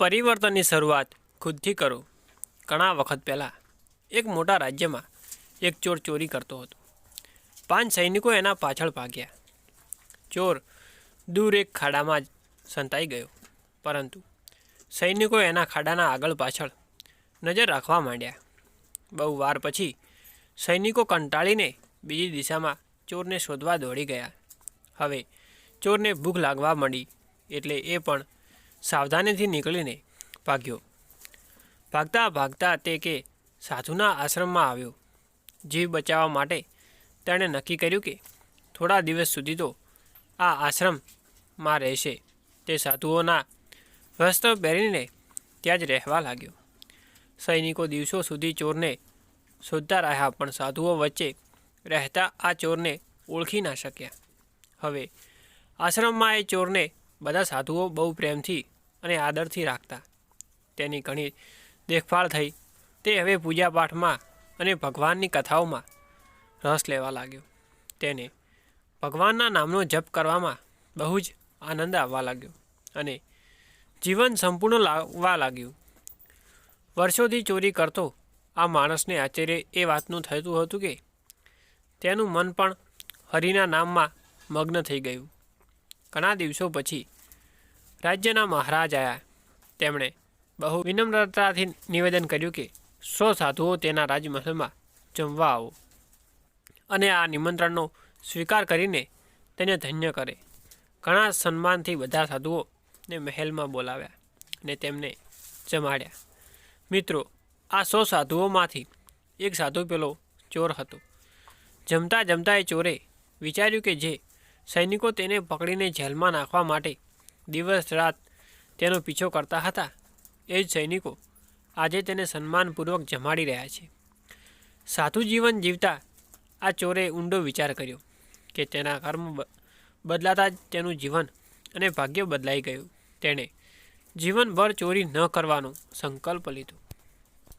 પરિવર્તનની શરૂઆત ખુદથી કરો. ઘણા વખત પહેલાં એક મોટા રાજ્યમાં એક ચોર ચોરી કરતો હતો. પાંચ સૈનિકો એના પાછળ ભાગ્યા. ચોર દૂર એક ખાડામાં જ સંતાઈ ગયો. પરંતુ સૈનિકો એના ખાડાના આગળ પાછળ નજર રાખવા માંડ્યા. બહુ વાર પછી સૈનિકો કંટાળીને બીજી દિશામાં ચોરને શોધવા દોડી ગયા. હવે ચોરને ભૂખ લાગવા માંડી એટલે એ પણ સાવધાનીથી નીકળીને ભાગ્યો. ભાગતા ભાગતા તે કે સાધુના આશ્રમમાં આવ્યો. જીવ બચાવવા માટે તેણે નક્કી કર્યું કે થોડા દિવસ સુધી તો આ આશ્રમમાં રહેશે. તે સાધુઓના વસ્ત્ર પહેરીને ત્યાં જ રહેવા લાગ્યો. સૈનિકો દિવસો સુધી ચોરને શોધતા રહ્યા, પણ સાધુઓ વચ્ચે રહેતા આ ચોરને ઓળખી ના શક્યા. હવે આશ્રમમાં એ ચોરને બધા સાધુઓ બહુ પ્રેમથી અને આદરથી રાખતા. તેની ઘણી દેખભાળ થઈ. તે હવે પૂજાપાઠમાં અને ભગવાનની કથાઓમાં રસ લેવા લાગ્યો. તેને ભગવાનના નામનો જપ કરવામાં બહુ જ આનંદ આવવા લાગ્યો અને જીવન સંપૂર્ણ લાવવા લાગ્યું. વર્ષોથી ચોરી કરતો આ માણસને આશ્ચર્ય એ વાતનું થતું હતું કે તેનું મન પણ હરિના નામમાં મગ્ન થઈ ગયું. ઘણા દિવસો પછી રાજ્યના મહારાજ આવ્યા તેમણે બહુ વિનમ્રતાથી નિવેદન કર્યું કે, સો સાધુઓ તેના રાજમહેલમાં જમવા આવો. અને આ નિમંત્રણનો સ્વીકાર કરીને તેને ધન્ય કરે. ઘણા સન્માનથી બધા સાધુઓને મહેલમાં બોલાવ્યા અને તેમને જમાડ્યા. મિત્રો, આ સો સાધુઓમાંથી એક સાધુ પેલો ચોર હતો. જમતા જમતા એ ચોરે વિચાર્યું કે જે સૈનિકો તેને પકડીને જેલમાં નાખવા માટે દિવસ, રાત તેનો પીછો કરતા હતા. એ જ સૈનિકો આજે તેને સન્માનપૂર્વક જમાડી રહ્યા છે. સાધુ જીવન જીવતા આ ચોરે ઊંડો વિચાર કર્યો કે તેના કર્મ બદલાતા જ તેનું જીવન અને ભાગ્ય બદલાઈ ગયું. તેણે જીવનભર ચોરી ન કરવાનો સંકલ્પ લીધો.